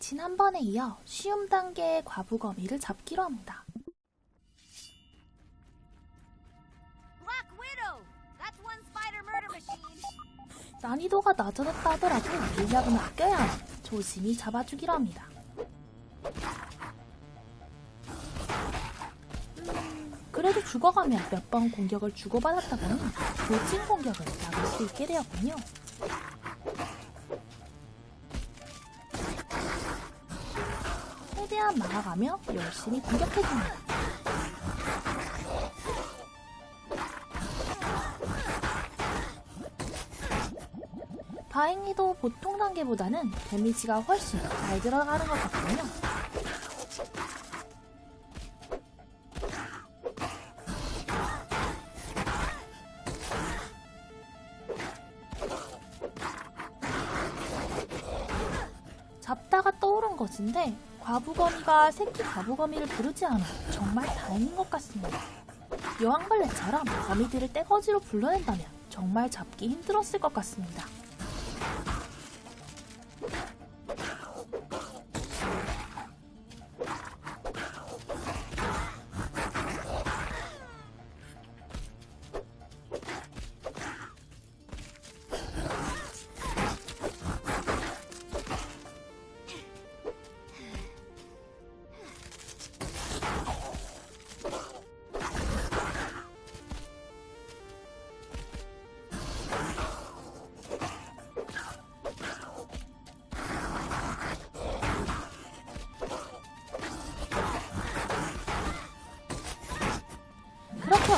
지난번에 이어 쉬움 단계의 과부거미를 잡기로 합니다. Black Widow! That's one spider murder machine. 난이도가 낮아졌다 하더라도 물약은 아껴야 하니 조심히 잡아주기로 합니다. 음, 그래도 죽어가며 몇 번 공격을 주고받았다 보니 돌진 공격을 막을 수 있게 되었군요. 최대한 막아가며 열심히 공격해줍니다. 다행히도 보통 단계보다는 데미지가 훨씬 잘 들어가는 것 같군요. 잡다가 떠오른 것인데 과부거미가 새끼 과부거미를 부르지 않아 정말 다행인 것 같습니다. 여왕벌레처럼 거미들을 떼거지로 불러낸다면 정말 잡기 힘들었을 것 같습니다.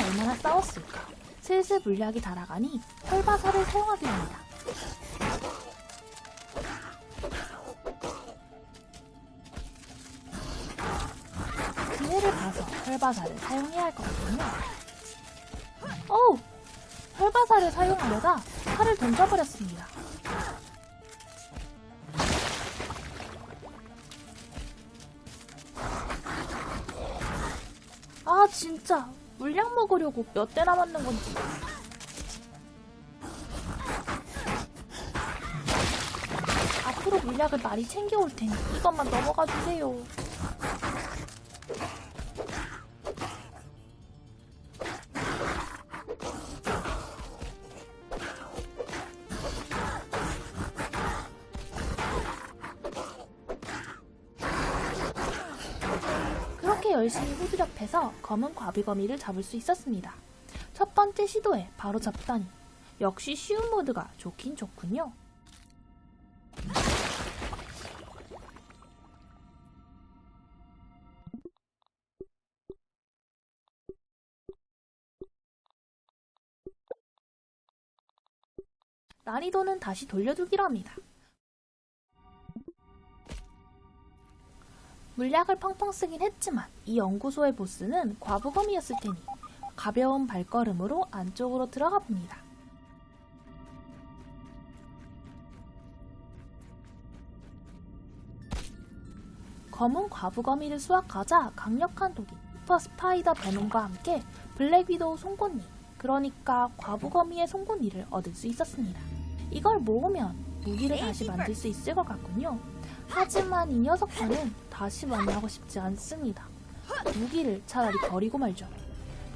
얼마나 싸웠을까? 슬슬 물약이 달아가니 혈바사를 사용하기로 합니다. 기회를 봐서 혈바사를 사용해야 할것 같군요. 어우! 혈바사를 사용하려다 칼을 던져버렸습니다. 아 진짜 물약 먹으려고 몇대 남았는 건지. 앞으로 물약을 많이 챙겨올 테니 이것만 넘어가 주세요 열심히 후드려 패서 검은 과비거미를 잡을 수 있었습니다. 첫 번째 시도에 바로 잡다니 역시 쉬운 모드가 좋긴 좋군요. 난이도는 다시 돌려두기로 합니다. 물약을 펑펑 쓰긴 했지만 이 연구소의 보스는 과부검이었을 테니 가벼운 발걸음으로 안쪽으로 들어가 봅니다. 검은 과부거미를 수확하자 강력한 독인 슈퍼 스파이더 베놈과 함께 블랙 위도우 송곳니 그러니까 과부거미의 송곳니를 얻을 수 있었습니다. 이걸 모으면 무기를 다시 만들 수 있을 것 같군요. 하지만 이 녀석과는 다시 만나고 싶지 않습니다. 무기를 차라리 버리고 말죠.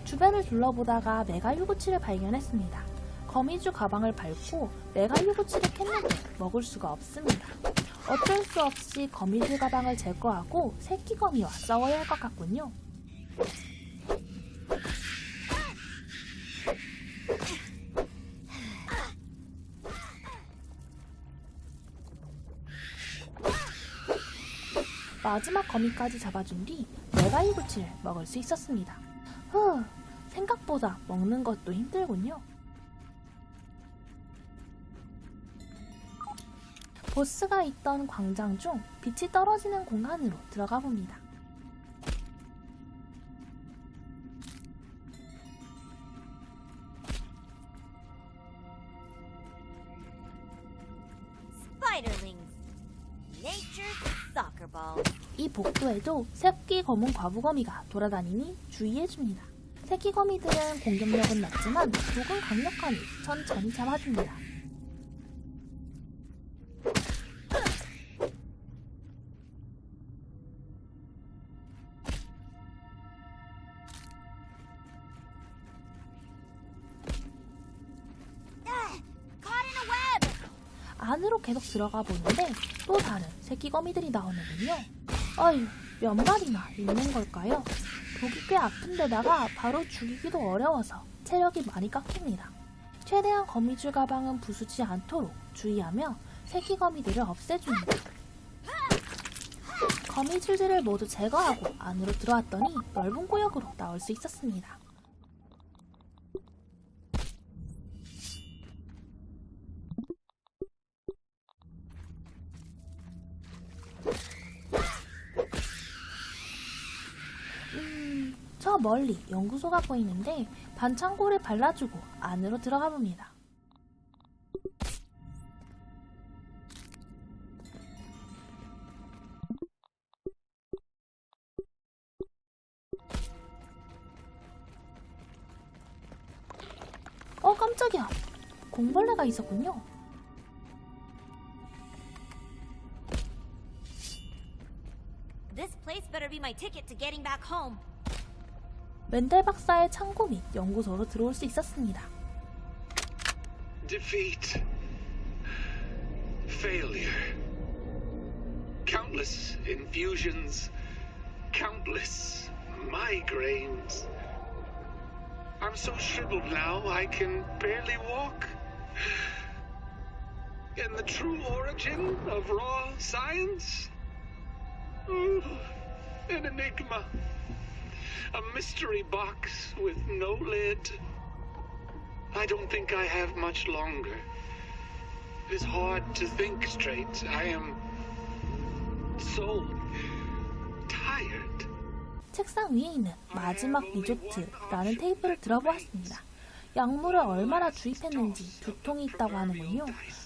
주변을 둘러보다가 메가 197을 발견했습니다. 거미줄 가방을 밟고 메가 197을 캤는데 먹을 수가 없습니다. 어쩔 수 없이 거미줄 가방을 제거하고 새끼 거미와 싸워야 할 것 같군요. 마지막 거미까지 잡아준 뒤 메가197을 먹을 수 있었습니다. 후, 생각보다 먹는 것도 힘들군요. 보스가 있던 광장 중 빛이 떨어지는 공간으로 들어가 봅니다. 이 복도에도 새끼 검은 과부거미가 돌아다니니 주의해줍니다. 새끼 거미들은 공격력은 낮지만 독은 강력하니 천천히 잡아줍니다. 계속 들어가 보는데 또 다른 새끼 거미들이 나오는군요. 어휴, 몇 마리나 있는 걸까요? 독이 꽤 아픈데다가 바로 죽이기도 어려워서 체력이 많이 깎입니다. 최대한 거미줄 가방은 부수지 않도록 주의하며 새끼 거미들을 없애줍니다. 거미줄들을 모두 제거하고 안으로 들어왔더니 넓은 구역으로 나올 수 있었습니다. 저 멀리 연구소가 보이는데 반창고를 발라주고 안으로 들어가 봅니다. 어, 깜짝이야. 공벌레가 있었군요. This place better be my ticket to getting back home. 멘델 박사의 창고 및 연구소로 들어올 수 있었습니다. defeat, failure, countless infusions, countless migraines. I'm so shriveled now I can barely walk. And the true origin of raw science? Oh, an enigma. A mystery box with no lid. I don't think I have much longer. It is hard to think straight. I am so tired. 책상 위에 있는 마지막 리조트라는 테이프를 들어보았습니다. 약물을 얼마나 주입했는지 두통이 있다고 하는군요.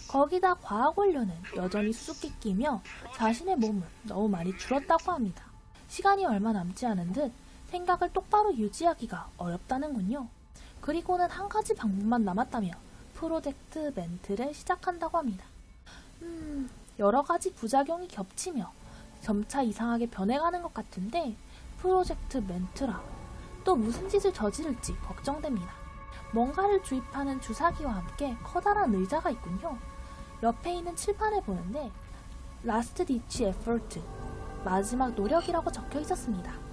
거기다 과학 원료는 여전히 수수께 끼며 자신의 몸은 너무 많이 줄었다고 합니다. 시간이 얼마 남지 않은 듯 생각을 똑바로 유지하기가 어렵다는군요. 그리고는 한 가지 방법만 남았다며 프로젝트 멘트를 시작한다고 합니다. 음, 여러 가지 부작용이 겹치며 점차 이상하게 변해가는 것 같은데 프로젝트 멘트라 또 무슨 짓을 저지를지 걱정됩니다. 뭔가를 주입하는 주사기와 함께 커다란 의자가 있군요. 옆에 있는 칠판을 보는데 라스트 디치 에포트 마지막 노력이라고 적혀 있었습니다.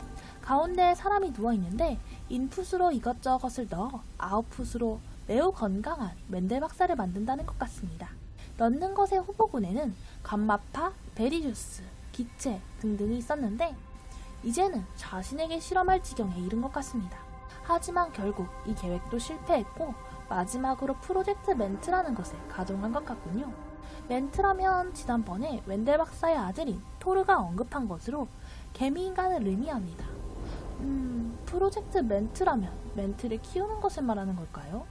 가운데에 사람이 누워 있는데 인풋으로 이것저것을 넣어 아웃풋으로 매우 건강한 맨델 박사를 만든다는 것 같습니다. 넣는 것의 후보군에는 감마파, 베리주스, 기체 등등이 있었는데 이제는 자신에게 실험할 지경에 이른 것 같습니다. 하지만 결국 이 계획도 실패했고 마지막으로 프로젝트 멘트라는 것을 가동한 것 같군요. 멘트라면 지난번에 웬델 박사의 아들인 토르가 언급한 것으로 개미인간을 의미합니다. 음, 프로젝트 멘트라면 멘트를 키우는 것을 말하는 걸까요?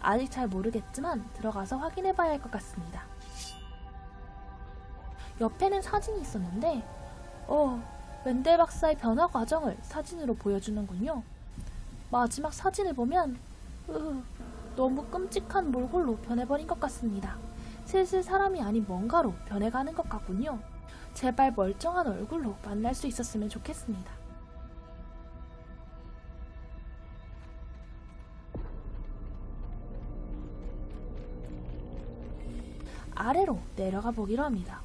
아직 잘 모르겠지만 들어가서 확인해 봐야 할 것 같습니다. 옆에는 사진이 있었는데, 어, 멘델 박사의 변화 과정을 사진으로 보여주는군요. 마지막 사진을 보면, 으, 너무 끔찍한 몰골로 변해버린 것 같습니다. 슬슬 사람이 아닌 뭔가로 변해가는 것 같군요. 제발 멀쩡한 얼굴로 만날 수 있었으면 좋겠습니다. 아래로 내려가 보기로 합니다.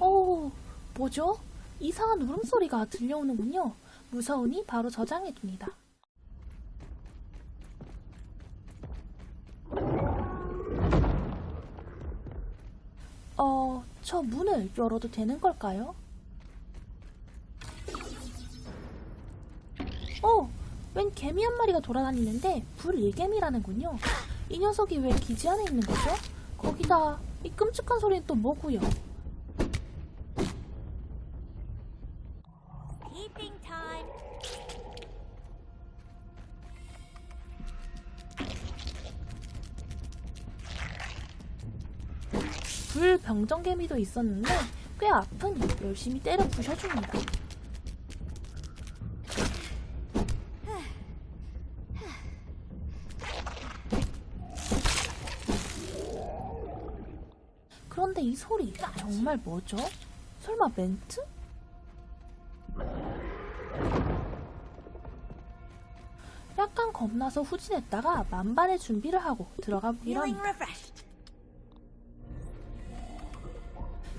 어, 뭐죠? 이상한 울음소리가 들려오는군요. 무서우니 바로 저장해둡니다. 어, 저 문을 열어도 되는 걸까요? 웬 개미 한 마리가 돌아다니는데 불일개미라는군요. 이 녀석이 왜 기지 안에 있는 거죠? 거기다 이 끔찍한 소리는 또 뭐고요? Time. 불병정개미도 있었는데 꽤 아프니 열심히 때려 부셔줍니다. 그런데 이 소리 정말 뭐죠? 설마 멘트? 약간 겁나서 후진했다가 만반의 준비를 하고 들어가 보기로 합니다.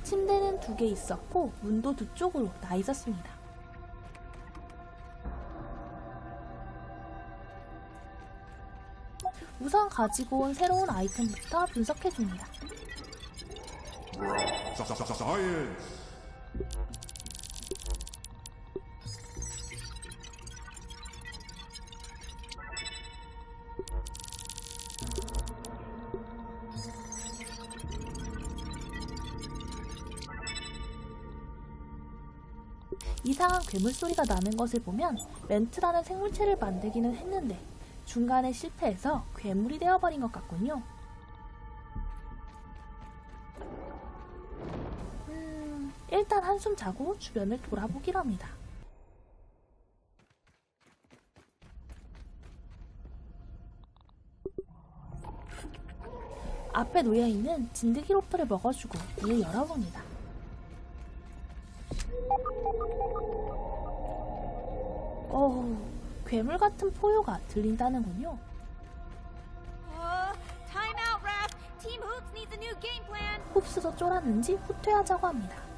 침대는 두 개 있었고 문도 두 쪽으로 나 있었습니다. 우선 가지고 온 새로운 아이템부터 분석해줍니다. 이상한 괴물 소리가 나는 것을 보면 멘트라는 생물체를 만들기는 했는데 중간에 실패해서 괴물이 되어버린 것 같군요. 한숨 자고 주변을 돌아보기로 합니다. 앞에 놓여있는 진드기 로프를 먹어주고 문을 열어봅니다. 어우, 괴물 같은 포효가 들린다는군요. Plan. 흡수도 쫄았는지 후퇴하자고 합니다.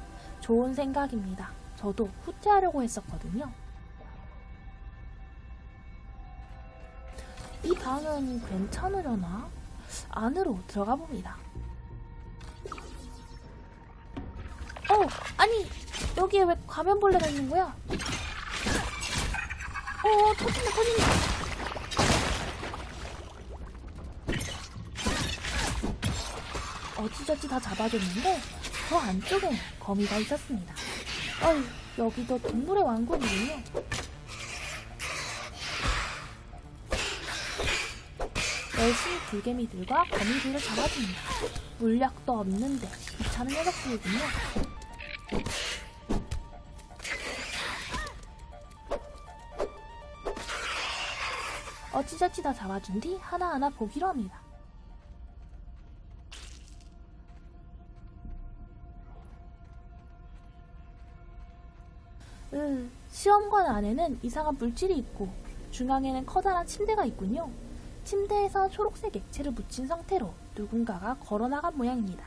좋은 생각입니다. 저도 후퇴하려고 했었거든요. 이 방은 괜찮으려나? 안으로 들어가 봅니다. 어, 아니, 여기에 왜 가면벌레가 있는 거야? 어, 터진다, 터진다. 어찌저찌 다 잡아줬는데 저 안쪽엔 거미가 있었습니다. 어휴, 여기도 동물의 왕국이군요. 열심히 불개미들과 거미들을 잡아줍니다. 물약도 없는데 귀찮은 녀석들이군요. 어찌저찌 다 잡아준 뒤 하나하나 보기로 합니다. 으, 시험관 안에는 이상한 물질이 있고 중앙에는 커다란 침대가 있군요. 침대에서 초록색 액체를 묻힌 상태로 누군가가 걸어나간 모양입니다.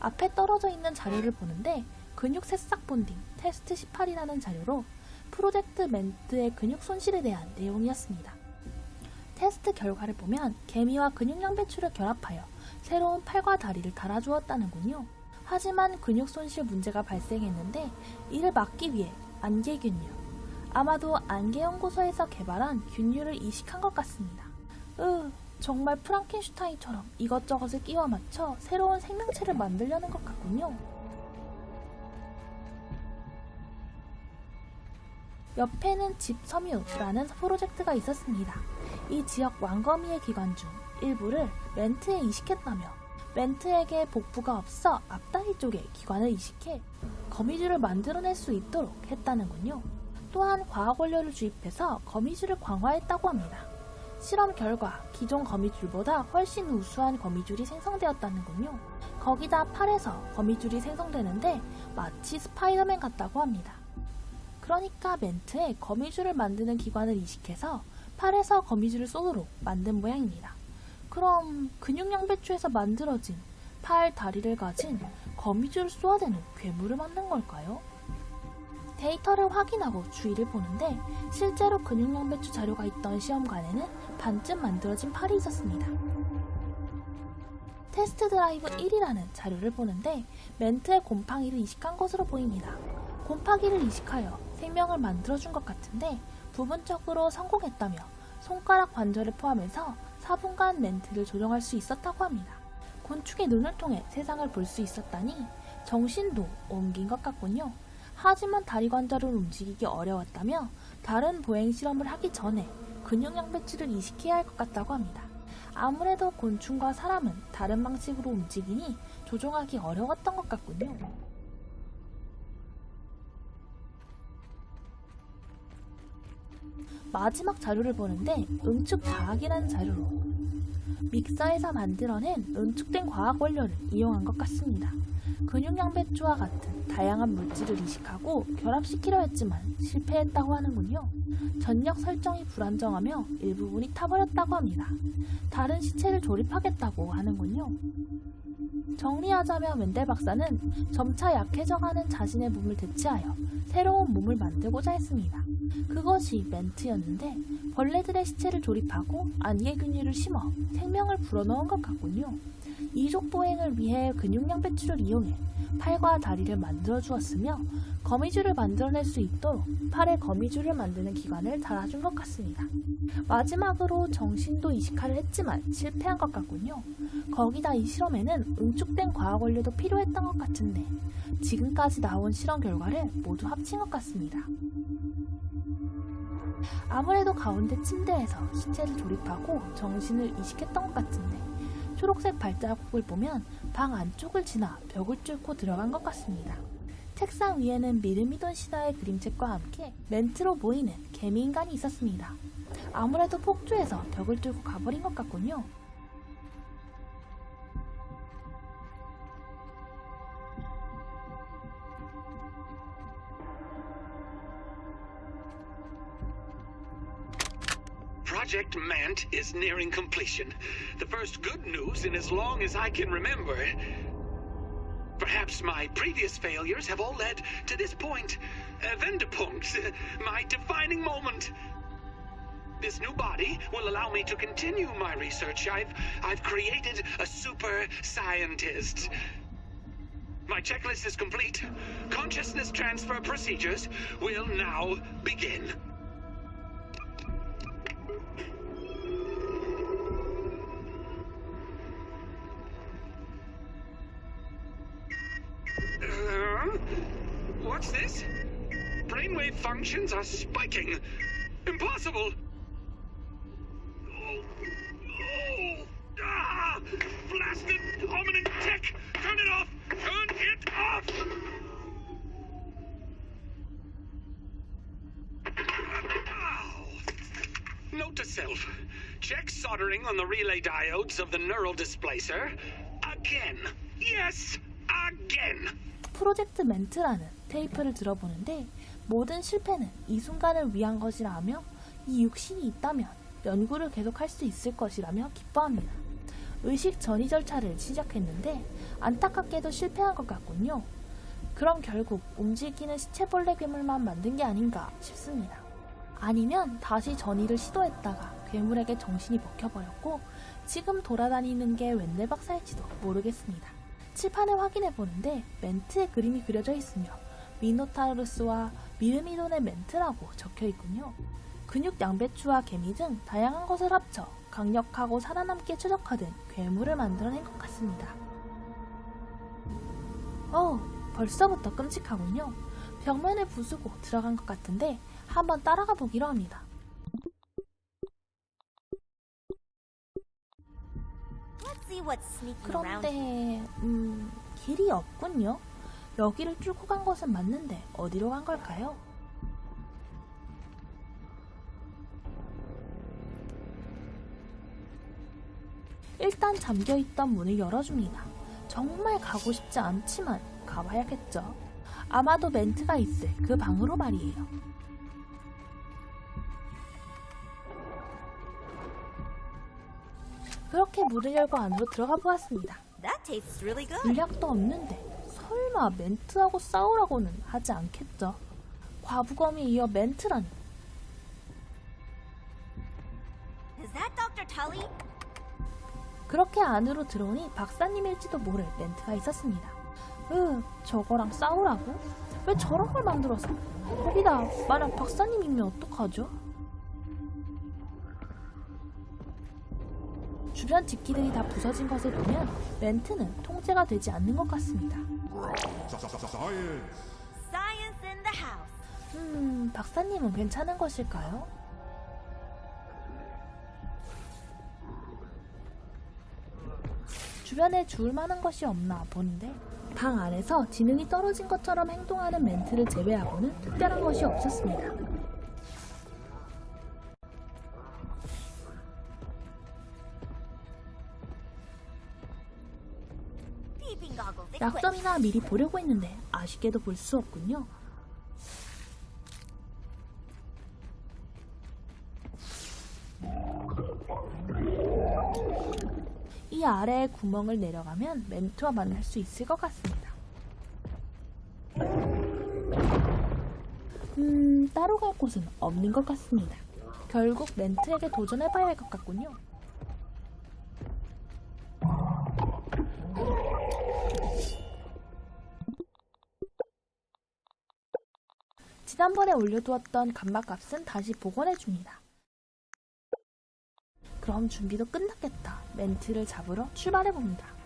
앞에 떨어져 있는 자료를 보는데 근육 새싹 본딩 테스트 18이라는 자료로 프로젝트 멘트의 근육 손실에 대한 내용이었습니다. 테스트 결과를 보면 개미와 근육 양배추를 결합하여 새로운 팔과 다리를 달아주었다는군요. 하지만 근육 손실 문제가 발생했는데 이를 막기 위해 안개 균류, 아마도 안개 연구소에서 개발한 균류를 이식한 것 같습니다. 으, 정말 프랑켄슈타인처럼 이것저것을 끼워 맞춰 새로운 생명체를 만들려는 것 같군요. 옆에는 집 섬유라는 프로젝트가 있었습니다. 이 지역 왕거미의 기관 중 일부를 멘트에 이식했다며 멘트에게 복부가 없어 앞다리 쪽에 기관을 이식해 거미줄을 만들어낼 수 있도록 했다는군요. 또한 과학 원료를 주입해서 거미줄을 강화했다고 합니다. 실험 결과 기존 거미줄보다 훨씬 우수한 거미줄이 생성되었다는군요. 거기다 팔에서 거미줄이 생성되는데 마치 스파이더맨 같다고 합니다. 그러니까 멘트에 거미줄을 만드는 기관을 이식해서 팔에서 거미줄을 쏘도록 만든 모양입니다. 그럼 근육 양배추에서 만들어진 팔, 다리를 가진 거미줄을 쏘아대는 괴물을 만든 걸까요? 데이터를 확인하고 주의를 보는데 실제로 근육 양배추 자료가 있던 시험관에는 반쯤 만들어진 팔이 있었습니다. 테스트 드라이브 1이라는 자료를 보는데 멘트에 곰팡이를 이식한 것으로 보입니다. 곰팡이를 이식하여 생명을 만들어준 것 같은데 부분적으로 성공했다며 손가락 관절을 포함해서 4분간 멘트를 조정할 수 있었다고 합니다. 곤충의 눈을 통해 세상을 볼 수 있었다니 정신도 옮긴 것 같군요. 하지만 다리 관절을 움직이기 어려웠다며 다른 보행 실험을 하기 전에 근육 양배추를 이식해야 할 것 같다고 합니다. 아무래도 곤충과 사람은 다른 방식으로 움직이니 조종하기 어려웠던 것 같군요. 마지막 자료를 보는데 응축 과학이라는 자료로 믹서에서 만들어낸 응축된 과학 원료를 이용한 것 같습니다. 근육양배추와 같은 다양한 물질을 이식하고 결합시키려 했지만 실패했다고 하는군요. 전력 설정이 불안정하며 일부분이 타버렸다고 합니다. 다른 시체를 조립하겠다고 하는군요. 정리하자면 웬델 박사는 점차 약해져가는 자신의 몸을 대체하여 새로운 몸을 만들고자 했습니다. 그것이 멘트였는데 벌레들의 시체를 조립하고 안개 균일을 심어 생명을 불어넣은 것 같군요. 이족 보행을 위해 근육양배추를 이용해 팔과 다리를 만들어 주었으며 거미줄을 만들어낼 수 있도록 팔에 거미줄을 만드는 기관을 달아준 것 같습니다. 마지막으로 정신도 이식하려 했지만 실패한 것 같군요. 거기다 이 실험에는 응축된 과학 원료도 필요했던 것 같은데 지금까지 나온 실험 결과를 모두 합친 것 같습니다. 아무래도 가운데 침대에서 시체를 조립하고 정신을 이식했던 것 같은데 초록색 발자국을 보면 방 안쪽을 지나 벽을 뚫고 들어간 것 같습니다. 책상 위에는 미르미돈 신화의 그림책과 함께 멘트로 보이는 개미인간이 있었습니다. 아무래도 폭주해서 벽을 뚫고 가버린 것 같군요. Project Mant is nearing completion. The first good news in as long as I can remember. Perhaps my previous failures have all led to this point. Uh, Vendepunkt, my defining moment. This new body will allow me to continue my research. I've I've created a super scientist. My checklist is complete. Consciousness transfer procedures will now begin. what's this? Brainwave functions are spiking. Impossible. Oh, oh, ah, blasted hominin tech! Turn it off! Turn it off! Ow. Note to self. Check soldering on the relay diodes of the neural displacer. Again. Yes, again. 프로젝트 멘트라는 테이프를 들어보는데 모든 실패는 이 순간을 위한 것이라며 이 육신이 있다면 연구를 계속할 수 있을 것이라며 기뻐합니다. 의식 전이 절차를 시작했는데 안타깝게도 실패한 것 같군요. 그럼 결국 움직이는 시체벌레 괴물만 만든 게 아닌가 싶습니다. 아니면 다시 전이를 시도했다가 괴물에게 정신이 먹혀버렸고 지금 돌아다니는 게 웬넬 박사일지도 모르겠습니다. 칠판을 확인해 보는데 멘트의 그림이 그려져 있으며 미노타우루스와 미르미돈의 멘트라고 적혀 있군요. 근육 양배추와 개미 등 다양한 것을 합쳐 강력하고 살아남기에 최적화된 괴물을 만들어낸 것 같습니다. 어, 벌써부터 끔찍하군요. 벽면을 부수고 들어간 것 같은데 한번 따라가 보기로 합니다. 그런데 음 길이 없군요. 여기를 뚫고 간 것은 맞는데 어디로 간 걸까요? 일단 잠겨있던 문을 열어줍니다. 정말 가고 싶지 않지만 가봐야겠죠. 아마도 멘트가 있을 그 방으로 말이에요. 그렇게 문을 열고 안으로 들어가 보았습니다. 물약도 없는데 설마 멘트하고 싸우라고는 하지 않겠죠. 과부검에 이어 멘트라니. Is that Dr. Tully? 그렇게 안으로 들어오니 박사님일지도 모를 멘트가 있었습니다. 으, 저거랑 싸우라고? 왜 저런 걸 만들어서? 거기다 만약 박사님이면 어떡하죠? 주변 뒷기들이 다 부서진 것을 보면 멘트는 통제가 되지 않는 것 같습니다. Science. In the house. 음, 박사님은 괜찮은 것일까요? 주변에 주울 만한 것이 없나 보는데 방 안에서 지능이 떨어진 것처럼 행동하는 멘트를 제외하고는 특별한 것이 없었습니다. 약점이나 미리 보려고 했는데 아쉽게도 볼 수 없군요. 이 아래에 구멍을 내려가면 멘트와 만날 수 있을 것 같습니다. 음, 따로 갈 곳은 없는 것 같습니다. 결국 멘트에게 도전해봐야 할 것 같군요. 지난번에 올려두었던 감마값은 다시 복원해 줍니다. 그럼 준비도 끝났겠다. 멘트를 잡으러 출발해 봅니다.